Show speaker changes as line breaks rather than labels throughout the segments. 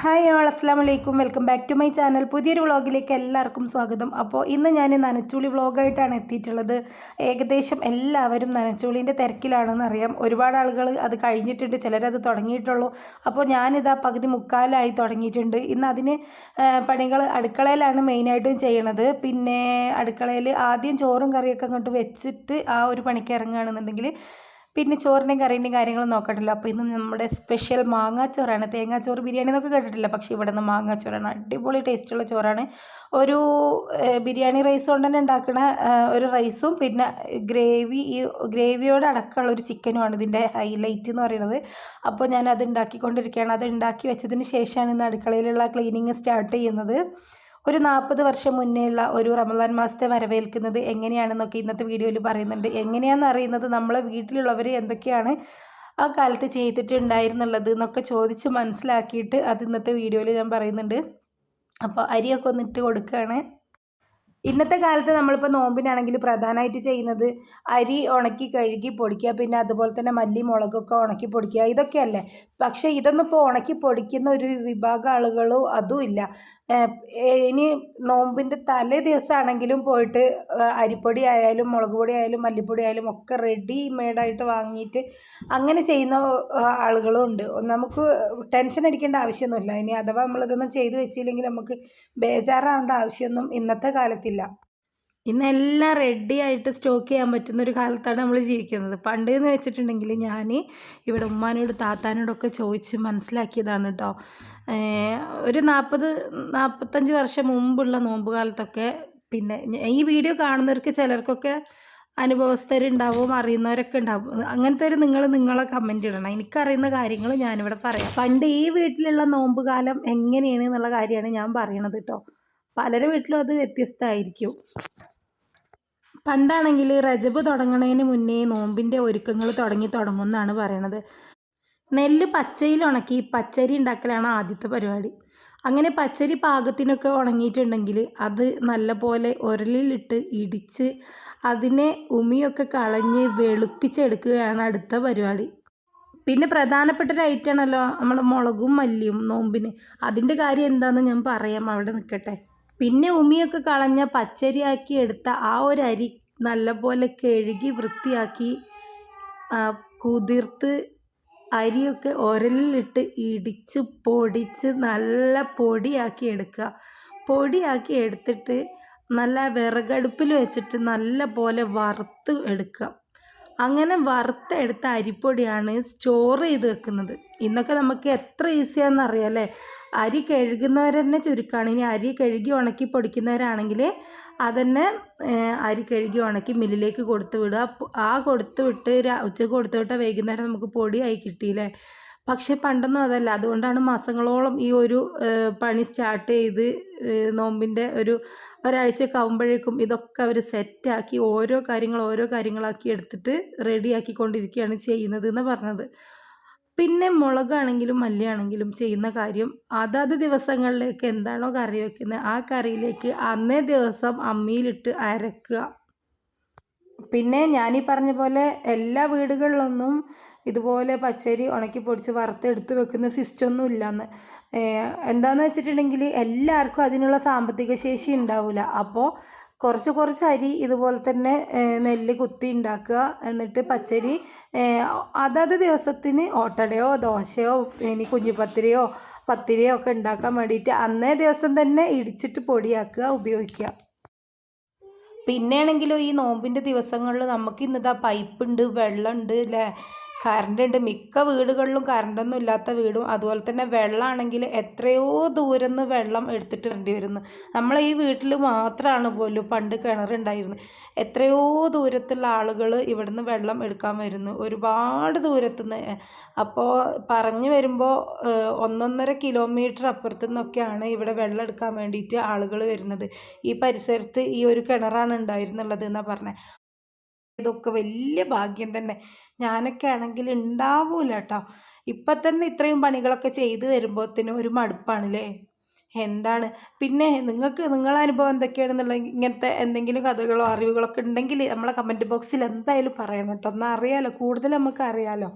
Hi all അസ്സാം വലൈക്കും welcome back to my channel. പുതിയൊരു വ്ളോഗിലേക്ക് എല്ലാവർക്കും സ്വാഗതം. അപ്പോൾ ഇന്ന് ഞാൻ നനച്ചുളി വ്ളോഗായിട്ടാണ് എത്തിയിട്ടുള്ളത്. ഏകദേശം എല്ലാവരും നനച്ചുളിന്റെ തിരക്കിലാണെന്ന് അറിയാം. ഒരുപാട് ആളുകൾ അത് കഴിഞ്ഞിട്ടുണ്ട്. ചിലരത് തുടങ്ങിയിട്ടുള്ളൂ. അപ്പോൾ ഞാനിതാ പകുതി മുക്കാലായി തുടങ്ങിയിട്ടുണ്ട്. ഇന്ന് അതിന് പണികൾ അടുക്കളയിലാണ് മെയിനായിട്ടും ചെയ്യണത്. പിന്നെ അടുക്കളയിൽ ആദ്യം ചോറും കറിയൊക്കെ അങ്ങോട്ട് വെച്ചിട്ട് ആ ഒരു പണിക്ക് ഇറങ്ങുകയാണെന്നുണ്ടെങ്കിൽ പിന്നെ ചോറിന്റെയും കറീന്റെയും കാര്യങ്ങളും നോക്കണ്ടല്ലോ. അപ്പോൾ ഇന്ന് നമ്മുടെ സ്പെഷ്യൽ മാങ്ങാച്ചോറാണ്. തേങ്ങാച്ചോറ് ബിരിയാണി എന്നൊക്കെ കേട്ടിട്ടില്ല. പക്ഷേ ഇവിടെ നിന്ന് മാങ്ങാച്ചോറാണ്. അടിപൊളി ടേസ്റ്റുള്ള ചോറാണ്. ഒരു ബിരിയാണി റൈസ് കൊണ്ട് തന്നെ ഉണ്ടാക്കുന്ന ഒരു റൈസും പിന്നെ ഗ്രേവി ഈ ഗ്രേവിയോട് അടക്കമുള്ള ഒരു ചിക്കനുമാണ് ഇതിന്റെ ഹൈലൈറ്റ് എന്ന് പറയുന്നത്. അപ്പോൾ ഞാൻ അത് ഉണ്ടാക്കിക്കൊണ്ടിരിക്കുകയാണ്. അത് ഉണ്ടാക്കി വെച്ചതിന് ശേഷമാണ് ഇന്ന് അടുക്കളയിലുള്ള ക്ലീനിങ് സ്റ്റാർട്ട് ചെയ്യുന്നത്. ഒരു നാൽപ്പത് വർഷം മുന്നേയുള്ള ഒരു റമദാൻ മാസത്തെ വരവേൽക്കുന്നത് എങ്ങനെയാണെന്നൊക്കെ ഇന്നത്തെ വീഡിയോയിൽ പറയുന്നുണ്ട്. എങ്ങനെയാണെന്ന് അറിയുന്നത് നമ്മളെ വീട്ടിലുള്ളവർ എന്തൊക്കെയാണ് ആ കാലത്ത് ചെയ്തിട്ടുണ്ടായിരുന്നുള്ളത് എന്നൊക്കെ ചോദിച്ച് മനസ്സിലാക്കിയിട്ട് അത് ഇന്നത്തെ വീഡിയോയിൽ ഞാൻ പറയുന്നുണ്ട്. അപ്പോൾ അരിയൊക്കെ ഒന്നിട്ട് കൊടുക്കുകയാണ് ഇന്നത്തെ കാലത്ത് നമ്മളിപ്പോൾ നോമ്പിനാണെങ്കിൽ പ്രധാനമായിട്ട് ചെയ്യുന്നത് അരി ഉണക്കി കഴുകി പൊടിക്കുക പിന്നെ അതുപോലെ തന്നെ മല്ലി മുളകൊക്കെ ഉണക്കി പൊടിക്കുക ഇതൊക്കെയല്ലേ? പക്ഷേ ഇതൊന്നും ഇപ്പോൾ ഉണക്കി പൊടിക്കുന്ന ഒരു വിഭാഗം ആളുകളോ അതും ഇല്ല. ഇനി നോമ്പിന്റെ തലേ ദിവസമാണെങ്കിലും പോയിട്ട് അരിപ്പൊടി ആയാലും മുളക് പൊടി ആയാലും മല്ലിപ്പൊടി ആയാലും ഒക്കെ റെഡി മെയ്ഡായിട്ട് വാങ്ങിയിട്ട് അങ്ങനെ ചെയ്യുന്ന ആളുകളും ഉണ്ട്. നമുക്ക് ടെൻഷൻ അടിക്കേണ്ട ആവശ്യമൊന്നുമില്ല. ഇനി അഥവാ നമ്മളിതൊന്നും ചെയ്തു വെച്ചില്ലെങ്കിൽ നമുക്ക് ബേജാറാവേണ്ട ആവശ്യമൊന്നും ഇന്നത്തെ കാലത്തില്ല. ഇന്ന് എല്ലാം റെഡി ആയിട്ട് സ്റ്റോക്ക് ചെയ്യാൻ പറ്റുന്ന ഒരു കാലത്താണ് നമ്മൾ ജീവിക്കുന്നത്. പണ്ട് എന്ന് വെച്ചിട്ടുണ്ടെങ്കിൽ ഞാൻ ഇവിടെ ഉമ്മാനോട് താത്താനോടൊക്കെ ചോദിച്ച് മനസ്സിലാക്കിയതാണ് കേട്ടോ ഒരു നാൽപ്പത് നാൽപ്പത്തഞ്ച് വർഷം മുമ്പുള്ള നോമ്പ് കാലത്തൊക്കെ പിന്നെ ഈ വീഡിയോ കാണുന്നവർക്ക് ചിലർക്കൊക്കെ അനുഭവസ്ഥരുണ്ടാവും അറിയുന്നവരൊക്കെ ഉണ്ടാവും. അങ്ങനത്തെ ഒരു നിങ്ങൾ നിങ്ങളെ കമന്റ് ഇടണം. എനിക്കറിയുന്ന കാര്യങ്ങൾ ഞാനിവിടെ പറയാം. പണ്ട് ഈ വീട്ടിലുള്ള നോമ്പ് കാലം എങ്ങനെയാണ് എന്നുള്ള കാര്യമാണ് ഞാൻ പറയണത് കേട്ടോ പലരുടെ വീട്ടിലും അത് വ്യത്യസ്തമായിരിക്കും. പണ്ടാണെങ്കിൽ റജബ് തുടങ്ങണതിന് മുന്നേ നോമ്പിന്റെ ഒരുക്കങ്ങൾ തുടങ്ങി തുടങ്ങുമെന്നാണ് പറയണത്. നെല്ല് പച്ചയിൽ ഉണക്കി പച്ചരി ഉണ്ടാക്കലാണ് ആദ്യത്തെ പരിപാടി. അങ്ങനെ പച്ചരി പാകത്തിനൊക്കെ ഉണങ്ങിയിട്ടുണ്ടെങ്കിൽ അത് നല്ലപോലെ ഉരലിലിട്ട് ഇടിച്ച് അതിനെ ഉമിയൊക്കെ കളഞ്ഞ് വെളുപ്പിച്ചെടുക്കുകയാണ് അടുത്ത പരിപാടി. പിന്നെ പ്രധാനപ്പെട്ട ഒരു ഐറ്റമാണല്ലോ നമ്മൾ മുളകും മല്ലിയും നോമ്പിന്. അതിന്റെ കാര്യം എന്താണെന്ന് ഞാൻ പറയാം. അവിടെ നിൽക്കട്ടെ പിന്നെ ഉമിയൊക്കെ കളഞ്ഞ പച്ചരിയാക്കി എടുത്ത ആ ഒരു അരി നല്ലപോലെ കഴുകി വൃത്തിയാക്കി കുതിർത്ത് അരിയൊക്കെ ഉരലിലിട്ട് ഇടിച്ച് പൊടിച്ച് നല്ല പൊടിയാക്കി എടുക്കുക. പൊടിയാക്കി എടുത്തിട്ട് നല്ല വിറകടുപ്പിൽ വെച്ചിട്ട് നല്ല പോലെ വറുത്ത് എടുക്കുക. അങ്ങനെ വറുത്തെടുത്ത അരിപ്പൊടിയാണ് സ്റ്റോർ ചെയ്ത് വെക്കുന്നത്. ഇന്നൊക്കെ നമുക്ക് എത്ര ഈസിയാണെന്ന് അറിയാം അല്ലേ? അരി കഴുകുന്നവർ തന്നെ ചുരുക്കമാണ് ഇനി അരി കഴുകി ഉണക്കി പൊടിക്കുന്നവരാണെങ്കിൽ അതന്നെ അരി കഴുകി ഉണക്കി മില്ലിലേക്ക് കൊടുത്തു വിടുക. ആ കൊടുത്തു വിട്ട് ഉച്ച ഉച്ചയ്ക്ക് കൊടുത്തു വിട്ടാൽ വൈകുന്നേരം നമുക്ക് പൊടിയായി കിട്ടിയില്ലേ? പക്ഷേ പണ്ടൊന്നും അതല്ല. അതുകൊണ്ടാണ് മാസങ്ങളോളം ഈ ഒരു പണി സ്റ്റാർട്ട് ചെയ്ത് നോമ്പിന്റെ ഒരു ഒരാഴ്ചയൊക്കെ ആകുമ്പോഴേക്കും ഇതൊക്കെ അവർ സെറ്റാക്കി ഓരോ കാര്യങ്ങൾ ഓരോ കാര്യങ്ങളാക്കി എടുത്തിട്ട് റെഡിയാക്കിക്കൊണ്ടിരിക്കുകയാണ് ചെയ്യുന്നത് എന്ന് പറഞ്ഞത്. പിന്നെ മുളകാണെങ്കിലും മല്ലിയാണെങ്കിലും ചെയ്യുന്ന കാര്യം അതാത് ദിവസങ്ങളിലേക്ക് എന്താണോ കറി വെക്കുന്നത് ആ കറിയിലേക്ക് അന്നേ ദിവസം അമ്മിയിലിട്ട് അരക്കുക. പിന്നെ ഞാനീ പറഞ്ഞ പോലെ എല്ലാ വീടുകളിലൊന്നും ഇതുപോലെ പച്ചരി ഉണക്കി പൊടിച്ച് വറുത്തെടുത്ത് വെക്കുന്ന സിസ്റ്റം ഒന്നും ഇല്ലയെന്ന് എന്താണെന്ന് വെച്ചിട്ടുണ്ടെങ്കിൽ എല്ലാവർക്കും അതിനുള്ള സാമ്പത്തിക ശേഷി ഉണ്ടാവില്ല അപ്പോൾ കുറച്ച് കുറച്ച് അരി ഇതുപോലെ തന്നെ നെല്ല് കുത്തി ഉണ്ടാക്കുക എന്നിട്ട് പച്ചരി അതത് ദിവസത്തിന് ഓട്ടടയോ ദോശയോ ഇനി കുഞ്ഞിപ്പത്തിരിയോ പത്തിരിയോ ഒക്കെ ഉണ്ടാക്കാൻ വേണ്ടിയിട്ട് അന്നേ ദിവസം തന്നെ ഇടിച്ചിട്ട് പൊടിയാക്കുക ഉപയോഗിക്കുക. പിന്നെയാണെങ്കിലും ഈ നോമ്പിന്റെ ദിവസങ്ങളിൽ നമുക്ക് ഇന്നിതാ പൈപ്പുണ്ട് വെള്ളമുണ്ട് അല്ലേ കറണ്ട് ഉണ്ട് മിക്ക വീടുകളിലും കറണ്ടൊന്നും ഇല്ലാത്ത വീടും. അതുപോലെ തന്നെ വെള്ളമാണെങ്കിൽ എത്രയോ ദൂരം നിന്ന് വെള്ളം എടുത്തിട്ട് വേണ്ടി വരുന്നു. നമ്മൾ ഈ വീട്ടിൽ മാത്രമാണ് പോലും പണ്ട് കിണറുണ്ടായിരുന്നത്. എത്രയോ ദൂരത്തുള്ള ആളുകൾ ഇവിടുന്ന് വെള്ളം എടുക്കാൻ വരുന്നു. ഒരുപാട് ദൂരത്തു നിന്ന് അപ്പോൾ പറഞ്ഞു വരുമ്പോൾ ഒന്നൊന്നര കിലോമീറ്റർ അപ്പുറത്തു നിന്നൊക്കെയാണ് ഇവിടെ വെള്ളം എടുക്കാൻ വേണ്ടിയിട്ട് ആളുകൾ വരുന്നത്. ഈ പരിസരത്ത് ഈ ഒരു കിണറാണ് ഉണ്ടായിരുന്നുള്ളത് എന്നാണ് പറഞ്ഞത് ഇതൊക്കെ വലിയ ഭാഗ്യം തന്നെ. ഞാനൊക്കെ ആണെങ്കിൽ ഉണ്ടാവൂല കേട്ടോ ഇപ്പം തന്നെ ഇത്രയും പണികളൊക്കെ ചെയ്ത് വരുമ്പോഴത്തേനും ഒരു മടുപ്പാണല്ലേ? എന്താണ്? പിന്നെ നിങ്ങൾക്ക് നിങ്ങളെ അനുഭവം എന്തൊക്കെയാണെന്നുള്ള ഇങ്ങനത്തെ എന്തെങ്കിലും കഥകളോ അറിവുകളൊക്കെ ഉണ്ടെങ്കിൽ നമ്മളെ കമന്റ് ബോക്സിൽ എന്തായാലും പറയണം കേട്ടോ. എന്നാൽ അറിയാലോ കൂടുതൽ നമുക്ക് അറിയാലോ.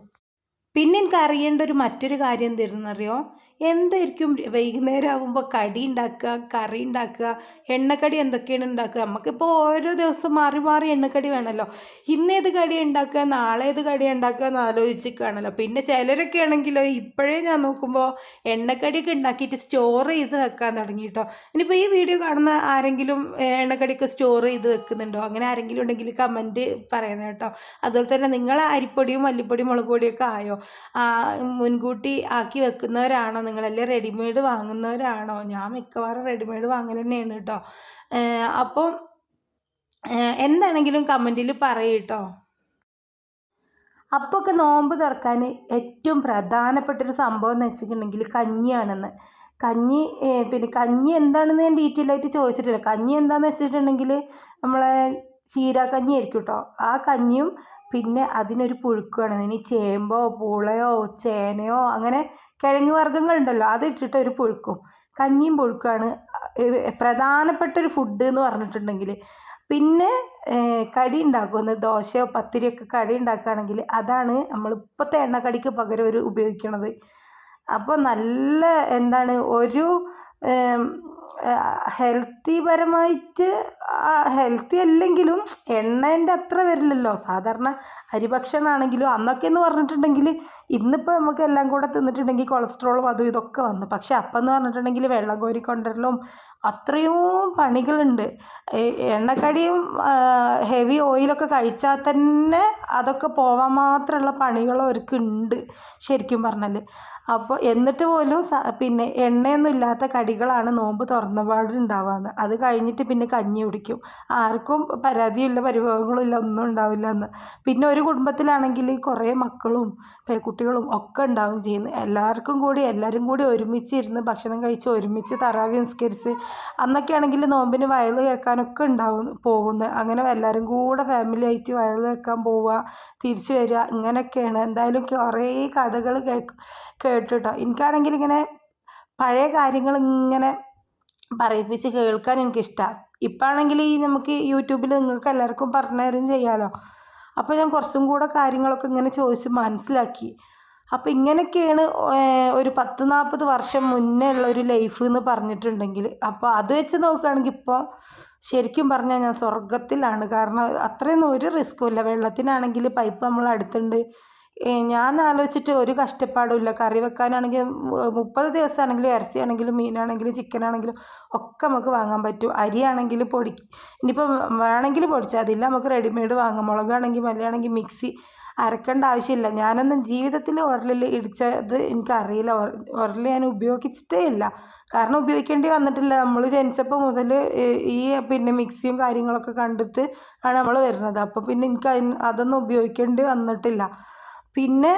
പിന്നെ എനിക്ക് അറിയേണ്ട ഒരു മറ്റൊരു കാര്യം എന്തായിരുന്നറിയോ എന്തായിരിക്കും? വൈകുന്നേരം ആകുമ്പോൾ കടി ഉണ്ടാക്കുക കറി ഉണ്ടാക്കുക എണ്ണക്കടി എന്തൊക്കെയാണ് ഉണ്ടാക്കുക നമുക്കിപ്പോൾ ഓരോ ദിവസം മാറി മാറി എണ്ണക്കടി വേണമല്ലോ ഇന്നേത് കടി ഉണ്ടാക്കുക നാളെ ഏത് കടി ഉണ്ടാക്കുക എന്ന് ആലോചിച്ചിരിക്കുകയാണല്ലോ പിന്നെ ചിലരൊക്കെ ആണെങ്കിലോ ഇപ്പോഴേ ഞാൻ നോക്കുമ്പോൾ എണ്ണക്കടിയൊക്കെ ഉണ്ടാക്കിയിട്ട് സ്റ്റോർ ചെയ്ത് വെക്കാൻ തുടങ്ങി കേട്ടോ ഇനിയിപ്പോൾ ഈ വീഡിയോ കാണുന്ന ആരെങ്കിലും എണ്ണക്കടിയൊക്കെ സ്റ്റോർ ചെയ്ത് വെക്കുന്നുണ്ടോ? അങ്ങനെ ആരെങ്കിലും ഉണ്ടെങ്കിൽ കമന്റ് പറയണം കേട്ടോ അതുപോലെ തന്നെ നിങ്ങൾ അരിപ്പൊടിയും മല്ലിപ്പൊടിയും മുളക് പൊടിയൊക്കെ ആയോ? മുൻകൂട്ടി ആക്കി വെക്കുന്നവരാണോ നിങ്ങളെല്ലാം റെഡിമെയ്ഡ് വാങ്ങുന്നവരാണോ? ഞാൻ മിക്കവാറും റെഡിമെയ്ഡ് വാങ്ങൽ തന്നെയാണ് കേട്ടോ അപ്പോൾ അപ്പം എന്താണെങ്കിലും കമന്റിൽ പറയൂ കേട്ടോ അപ്പോഴൊക്കെ നോമ്പ് തുറക്കാൻ ഏറ്റവും പ്രധാനപ്പെട്ടൊരു സംഭവം എന്ന് വെച്ചിട്ടുണ്ടെങ്കിൽ കഞ്ഞിയാണെന്ന്. കഞ്ഞി പിന്നെ കഞ്ഞി എന്താണെന്ന് ഞാൻ ഡീറ്റെയിൽ ആയിട്ട് ചോദിച്ചിട്ടില്ല. കഞ്ഞി എന്താണെന്ന് വെച്ചിട്ടുണ്ടെങ്കിൽ നമ്മളെ ചീരാക്കഞ്ഞി ആയിരിക്കും കേട്ടോ ആ കഞ്ഞിയും പിന്നെ അതിനൊരു പുഴുക്കാണ്. ഇനി ചേമ്പോ പൂളയോ ചേനയോ അങ്ങനെ കിഴങ്ങ് വർഗങ്ങളുണ്ടല്ലോ അത് ഇട്ടിട്ട് ഒരു പുഴുക്കും. കഞ്ഞിയും പുഴുക്കാണ്. പ്രധാനപ്പെട്ട ഒരു ഫുഡ് എന്ന് പറഞ്ഞിട്ടുണ്ടെങ്കിൽ പിന്നെ കടി ഉണ്ടാക്കുന്നത് ദോശയോ പത്തിരിയൊക്കെ കടി ഉണ്ടാക്കുകയാണെങ്കിൽ അതാണ് നമ്മൾ ഇപ്പോഴത്തെ എണ്ണക്കടിക്ക് പകരം ഒരു ഉപയോഗിക്കണത്. അപ്പോൾ നല്ല എന്താണ് ഒരു ഹെൽത്തി പരമായിട്ട് ഹെൽത്തി അല്ലെങ്കിലും എണ്ണേന്റെ അത്ര വരില്ലല്ലോ. സാധാരണ അരിഭക്ഷണമാണെങ്കിലും അന്നൊക്കെ എന്ന് പറഞ്ഞിട്ടുണ്ടെങ്കിൽ ഇന്നിപ്പോൾ നമുക്ക് എല്ലാം കൂടെ തിന്നിട്ടുണ്ടെങ്കിൽ കൊളസ്ട്രോളും അതും ഇതൊക്കെ വന്നു. പക്ഷെ അപ്പം എന്ന് പറഞ്ഞിട്ടുണ്ടെങ്കിൽ വെള്ളം കോരി കൊണ്ടുവരലും അത്രയും പണികളുണ്ട്. എണ്ണക്കടിയും ഹെവി ഓയിലൊക്കെ കഴിച്ചാൽ തന്നെ അതൊക്കെ പോവാൻ മാത്രമുള്ള പണികൾ അവർക്കുണ്ട് ശരിക്കും പറഞ്ഞാൽ അപ്പോൾ എന്നിട്ട് പോലും പിന്നെ എണ്ണയൊന്നും ഇല്ലാത്ത കടികളാണ് നോമ്പ് തുറന്നപാട് ഉണ്ടാവുക അത് കഴിഞ്ഞിട്ട് പിന്നെ കഞ്ഞി കുടിക്കും. ആർക്കും പരാതിയില്ല പരിഭവങ്ങളും ഇല്ല ഒന്നും ഉണ്ടാവില്ല എന്ന് പിന്നെ ഒരു കുടുംബത്തിലാണെങ്കിൽ കുറേ മക്കളും പേരക്കുട്ടികളും ഒക്കെ ഉണ്ടാവും ചെയ്യുന്നു എല്ലാവർക്കും കൂടി എല്ലാവരും കൂടി ഒരുമിച്ച് ഇരുന്ന് ഭക്ഷണം കഴിച്ച് ഒരുമിച്ച് തറാവി നിസ്കരിച്ച് അന്നൊക്കെ ആണെങ്കിൽ നോമ്പിന് വയൽ കേൾക്കാനൊക്കെ ഉണ്ടാവും പോകുന്നത്. അങ്ങനെ എല്ലാവരും കൂടെ ഫാമിലി ആയിട്ട് വയൽ കേൾക്കാൻ പോവുക തിരിച്ചു വരിക ഇങ്ങനെയൊക്കെയാണ്. എന്തായാലും കുറേ കഥകൾ കേൾക്കും കേട്ടിട്ടോ. എനിക്കാണെങ്കിൽ ഇങ്ങനെ പഴയ കാര്യങ്ങൾ ഇങ്ങനെ പറയിപ്പിച്ച് കേൾക്കാൻ എനിക്കിഷ്ടമാണ് ഇപ്പം ആണെങ്കിൽ ഈ നമുക്ക് യൂട്യൂബിൽ നിങ്ങൾക്ക് എല്ലാവർക്കും പറഞ്ഞു തരും ചെയ്യാമല്ലോ അപ്പോൾ ഞാൻ കുറച്ചും കൂടെ കാര്യങ്ങളൊക്കെ ഇങ്ങനെ ചോദിച്ച് മനസ്സിലാക്കി. അപ്പോൾ ഇങ്ങനെയൊക്കെയാണ് ഒരു പത്ത് നാൽപ്പത് വർഷം മുന്നേ ഉള്ള ഒരു ലൈഫ് എന്ന് പറഞ്ഞിട്ടുണ്ടെങ്കിൽ അപ്പോൾ അത് വെച്ച് നോക്കുകയാണെങ്കിൽ ഇപ്പോൾ ശരിക്കും പറഞ്ഞാൽ ഞാൻ സ്വർഗത്തിലാണ് കാരണം അത്രയൊന്നും ഒരു റിസ്ക്കും ഇല്ല. വെള്ളത്തിനാണെങ്കിൽ പൈപ്പ് നമ്മൾ അടുത്തുണ്ട് ഞാൻ ആലോചിച്ചിട്ട് ഒരു കഷ്ടപ്പാടും ഇല്ല. കറി വെക്കാനാണെങ്കിൽ മുപ്പത് ദിവസമാണെങ്കിലും ഇറച്ചിയാണെങ്കിലും മീനാണെങ്കിലും ചിക്കനാണെങ്കിലും ഒക്കെ നമുക്ക് വാങ്ങാൻ പറ്റും. അരിയാണെങ്കിൽ പൊടി ഇനിയിപ്പോൾ വേണമെങ്കിൽ പൊടിച്ചാൽ അതില്ല നമുക്ക് റെഡിമെയ്ഡ് വാങ്ങാം. മുളകാണെങ്കിൽ മല്ലയാണെങ്കിൽ മിക്സി. അരക്കേണ്ട ആവശ്യമില്ല. ഞാനൊന്നും ജീവിതത്തിൽ ഉരലിൽ ഇടിച്ചത് എനിക്കറിയില്ല. ഉരൽ ഞാൻ ഉപയോഗിച്ചിട്ടേ ഇല്ല. കാരണം ഉപയോഗിക്കേണ്ടി വന്നിട്ടില്ല. നമ്മൾ ജനിച്ചപ്പോൾ മുതൽ ഈ പിന്നെ മിക്സിയും കാര്യങ്ങളൊക്കെ കണ്ടിട്ട് ആണ് നമ്മൾ വരുന്നത്. അപ്പോൾ പിന്നെ എനിക്ക് അതൊന്നും ഉപയോഗിക്കേണ്ടി വന്നിട്ടില്ല. പിന്നെ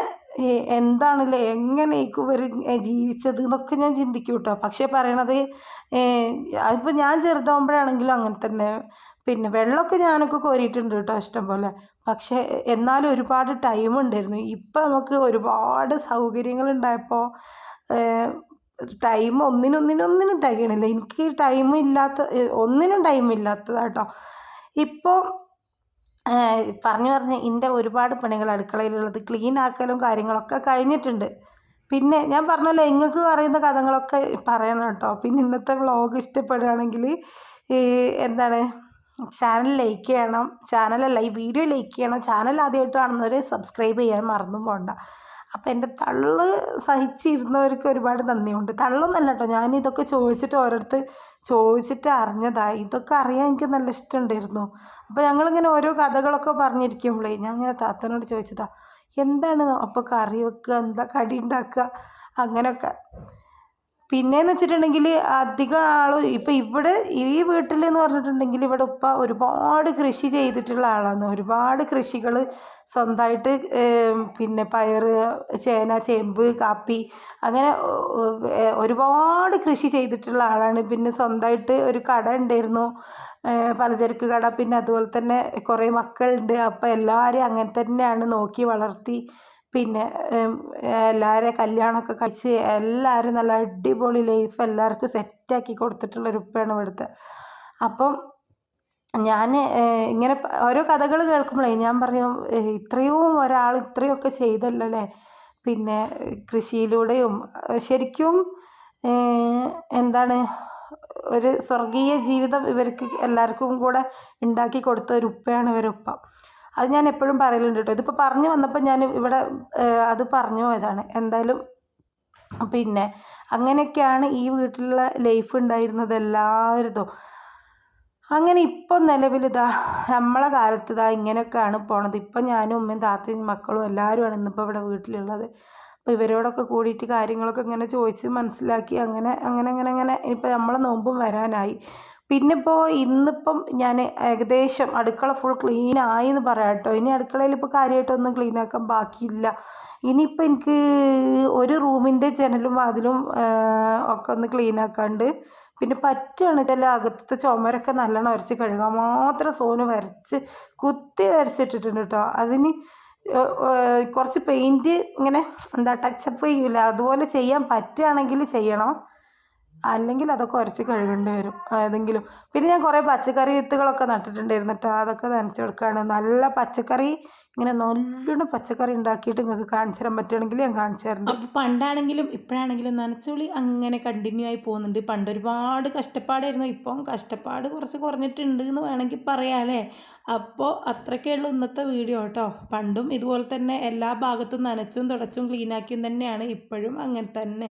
എന്താണല്ലേ എങ്ങനെ ഇവർ ജീവിച്ചത് എന്നൊക്കെ ഞാൻ ചിന്തിക്കും കേട്ടോ പക്ഷേ പറയണത് അതിപ്പോൾ ഞാൻ ചെറുതാകുമ്പോഴാണെങ്കിലും അങ്ങനെ തന്നെ. പിന്നെ വെള്ളമൊക്കെ ഞാനൊക്കെ കോരിയിട്ടുണ്ട് കേട്ടോ ഇഷ്ടം പോലെ. പക്ഷേ എന്നാലും ഒരുപാട് ടൈം ഉണ്ടായിരുന്നു. ഇപ്പം നമുക്ക് ഒരുപാട് സൗകര്യങ്ങൾ ഉണ്ടായപ്പോൾ ടൈം ഒന്നിനൊന്നിനൊന്നിനും തികയണില്ല. എനിക്ക് ടൈം ഇല്ലാത്ത ഒന്നിനും ടൈം ഇല്ലാത്തതാട്ടോ ഇപ്പോൾ പറഞ്ഞു പറഞ്ഞ് എന്റെ ഒരുപാട് പണികൾ അടുക്കളയിലുള്ളത് ക്ലീൻ ആക്കലും കാര്യങ്ങളൊക്കെ കഴിഞ്ഞിട്ടുണ്ട്. പിന്നെ ഞാൻ പറഞ്ഞല്ലോ നിങ്ങൾക്ക് പറയുന്ന കഥകളൊക്കെ പറയണം കേട്ടോ. പിന്നെ ഇന്നത്തെ വ്ളോഗ് ഇഷ്ടപ്പെടുകയാണെങ്കിൽ എന്താണ് ചാനൽ ലൈക്ക് ചെയ്യണം ചാനലല്ല ഈ വീഡിയോ ലൈക്ക് ചെയ്യണം ചാനൽ ആദ്യമായിട്ട് കാണുന്നവർ സബ്സ്ക്രൈബ് ചെയ്യാൻ മറന്നും പോകണ്ട അപ്പോൾ എന്റെ തള്ള് സഹിച്ചിരുന്നവർക്ക് ഒരുപാട് നന്ദിയുണ്ട്. തള്ളൊന്നല്ല കേട്ടോ ഞാൻ ഇതൊക്കെ ചോദിച്ചിട്ട് ഓരോരുത്തർ ചോദിച്ചിട്ട് അറിഞ്ഞതായി. ഇതൊക്കെ അറിയാൻ എനിക്ക് നല്ല ഇഷ്ടമുണ്ടായിരുന്നു. അപ്പോൾ ഞങ്ങളിങ്ങനെ ഓരോ കഥകളൊക്കെ പറഞ്ഞിരിക്കുമ്പോഴേ ഞാൻ ഇങ്ങനെ താത്തനോട് ചോദിച്ചതാ എന്താണ് അപ്പോൾ കറി വെക്കുക എന്താ കടി ഉണ്ടാക്കുക അങ്ങനെയൊക്കെ പിന്നെയെന്ന് വെച്ചിട്ടുണ്ടെങ്കിൽ അധികം ആളും ഇപ്പം ഇവിടെ ഈ വീട്ടിൽ എന്ന് പറഞ്ഞിട്ടുണ്ടെങ്കിൽ ഇവിടെ ഉപ്പ ഒരുപാട് കൃഷി ചെയ്തിട്ടുള്ള ആളാണ്. ഒരുപാട് കൃഷികൾ സ്വന്തമായിട്ട് പിന്നെ പയർ ചേന ചേമ്പ് കാപ്പി അങ്ങനെ ഒരുപാട് കൃഷി ചെയ്തിട്ടുള്ള ആളാണ്. പിന്നെ സ്വന്തമായിട്ട് ഒരു കട ഉണ്ടായിരുന്നു. പലചരക്ക് കട പിന്നെ അതുപോലെ തന്നെ കുറേ മക്കളുണ്ട്. അപ്പോൾ എല്ലാവരെയും അങ്ങനെ തന്നെയാണ് നോക്കി വളർത്തി പിന്നെ എല്ലാവരെ കല്യാണമൊക്കെ കഴിച്ച് എല്ലാവരും നല്ല അടിപൊളി ലൈഫ് എല്ലാവർക്കും സെറ്റാക്കി കൊടുത്തിട്ടുള്ളൊരു ഉപ്പയാണ് ഇവിടുത്തെ. അപ്പം ഞാൻ ഇങ്ങനെ ഓരോ കഥകൾ കേൾക്കുമ്പോഴേ ഞാൻ പറയും ഇത്രയും ഒരാൾ ഇത്രയൊക്കെ ചെയ്തല്ലോ അല്ലേ പിന്നെ കൃഷിയിലൂടെയും ശരിക്കും എന്താണ് ഒരു സ്വർഗീയ ജീവിതം ഇവർക്ക് എല്ലാവർക്കും കൂടെ ഉണ്ടാക്കി കൊടുത്ത ഒരു ഉപ്പയാണ് ഇവരുപ്പ. അത് ഞാൻ എപ്പോഴും പറയലുണ്ട് കേട്ടോ. ഇതിപ്പോൾ പറഞ്ഞു വന്നപ്പോൾ ഞാൻ ഇവിടെ അത് പറഞ്ഞു പോയതാണ്. എന്തായാലും പിന്നെ അങ്ങനെയൊക്കെയാണ് ഈ വീട്ടിലുള്ള ലൈഫ് ഉണ്ടായിരുന്നത് എല്ലാവരുതും അങ്ങനെ ഇപ്പം നിലവിൽ ഇതാ നമ്മളെ കാലത്ത് ഇതാ ഇങ്ങനെയൊക്കെയാണ് പോണത്. ഇപ്പം ഞാനും ഉമ്മയും താത്തയും മക്കളും എല്ലാവരുമാണ് ഇന്നിപ്പോൾ ഇവിടെ വീട്ടിലുള്ളത്. അപ്പോൾ ഇവരോടൊക്കെ കൂടിയിട്ട് കാര്യങ്ങളൊക്കെ ഇങ്ങനെ ചോദിച്ച് മനസ്സിലാക്കി അങ്ങനെ അങ്ങനെ അങ്ങനെ അങ്ങനെ ഇപ്പോൾ നമ്മളെ നോമ്പും വരാനായി. പിന്നെ ഇപ്പോൾ ഇന്നിപ്പം ഞാൻ ഏകദേശം അടുക്കള ഫുൾ ക്ലീൻ ആയി എന്ന് പറയാം കേട്ടോ. ഇനി അടുക്കളയിൽ ഇപ്പോൾ കാര്യമായിട്ടൊന്നും ക്ലീൻ ആക്കാൻ ബാക്കിയില്ല. ഇനിയിപ്പോൾ എനിക്ക് ഒരു റൂമിന്റെ ജനലും വാതിലും ഒക്കെ ഒന്ന് ക്ലീൻ ആക്കാണ്ട് പിന്നെ പറ്റുകയാണെങ്കിൽ അകത്തെ ചുമരൊക്കെ നല്ലോണം വരച്ച് കഴുകാൻ മാത്രം സോന് വരച്ച് കുത്തി വരച്ചിട്ടിട്ടുണ്ട് കേട്ടോ. അതിന് കുറച്ച് പെയിന്റ് ഇങ്ങനെ എന്താ ടച്ചപ്പ് ചെയ്യില്ല അതുപോലെ ചെയ്യാൻ പറ്റുകയാണെങ്കിൽ ചെയ്യണം. അല്ലെങ്കിൽ അതൊക്കെ ഉരച്ച് കഴുകേണ്ടി വരും ഏതെങ്കിലും. പിന്നെ ഞാൻ കുറേ പച്ചക്കറി വിത്തുകളൊക്കെ നട്ടിട്ടുണ്ടായിരുന്നു കേട്ടോ അതൊക്കെ നനച്ച് കൊടുക്കുകയാണ് നല്ല പച്ചക്കറി ഇങ്ങനെ നല്ലോണം പച്ചക്കറി ഉണ്ടാക്കിയിട്ട് നിങ്ങൾക്ക് കാണിച്ചു തരാൻ പറ്റുകയാണെങ്കിൽ ഞാൻ കാണിച്ചു തരുന്നുണ്ട്
അപ്പോൾ പണ്ടാണെങ്കിലും ഇപ്പോഴാണെങ്കിലും നനച്ചുള്ളി അങ്ങനെ കണ്ടിന്യൂ ആയി പോകുന്നുണ്ട്. പണ്ട് ഒരുപാട് കഷ്ടപ്പാടായിരുന്നു. ഇപ്പം കഷ്ടപ്പാട് കുറച്ച് കുറഞ്ഞിട്ടുണ്ട് എന്ന് വേണമെങ്കിൽ പറയാമല്ലേ അപ്പോൾ അത്രയ്ക്കുള്ളൂ ഇന്നത്തെ വീഡിയോ കേട്ടോ. പണ്ടും ഇതുപോലെ തന്നെ എല്ലാ ഭാഗത്തും നനച്ചും തുടച്ചും ക്ലീനാക്കിയും തന്നെയാണ്. ഇപ്പോഴും അങ്ങനെ തന്നെ.